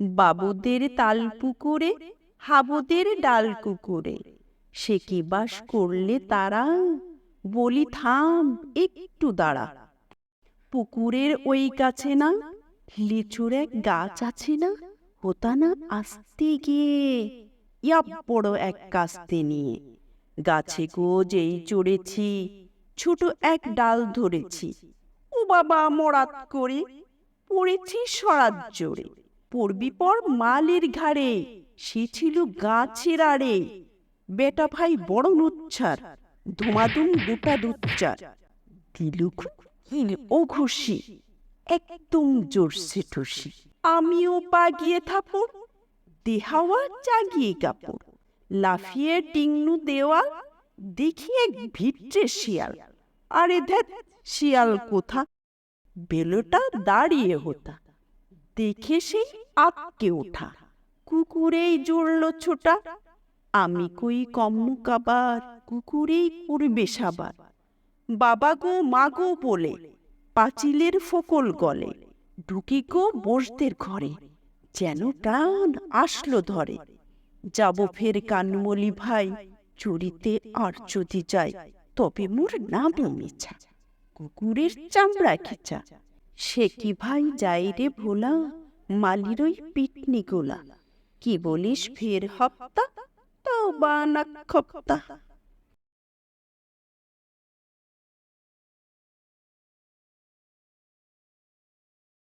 বাবুদের তাল পুকুরে, হাবুদের ডাল কুকুরে। সে কি বাস করলে তারা? বলি, থাম, একটু দাঁড়া। পুকুরের ওই কাছে না, লিচুর এক গাছ আছে না হতা না আসতে গিয়ে ইয়া বড় এক কাস্তে নিয়ে। গাছে গো যেই চড়েছি, ছোট এক ডাল ধরেছি। ও বাবা, মরাত করে পড়েছি সরাত জোরে। পড়বি পর মালের ঘাড়ে, সে ছিল গাছের আড়ে। বেটা ভাই বড় নুচ্ছার, ধুমাধুম দুটা দুচ্চার হিল ও ঘুষি, একদম জোরসে ঠুসি। আমিও পাগিয়ে থাপুর দেহাওয়া জাগিয়ে কাপড়। লাফিয়ে টিংনু দেওয়া দেখি এক ভিটে শিয়াল। আরে ধ্যাত, শিয়াল কোথা? বেলোটা দাঁড়িয়ে হতা। দেখে সেই আটকে ওঠা। কুকুরেই জুড়ল ছোটা। আমি কই কম্মু কাবার, কুকুরেই করবে সাবার। বাবা গো, মা গো বলে, পাঁচিলের ফোকল গলে, ঢুকি গো বসদের ঘরে, যেন প্রাণ আসলো ধরে। যাব ফের কানমলি ভাই, চুরিতে আর যদি যাই তবে মোর নাম মিছা। কুকুরের চামড়া খেচা সে কি ভাই যাই রে ভোলা? মালির ওই পিটনি গোলা কি বলিস ফের হপ্তা? তো বা খপ্তা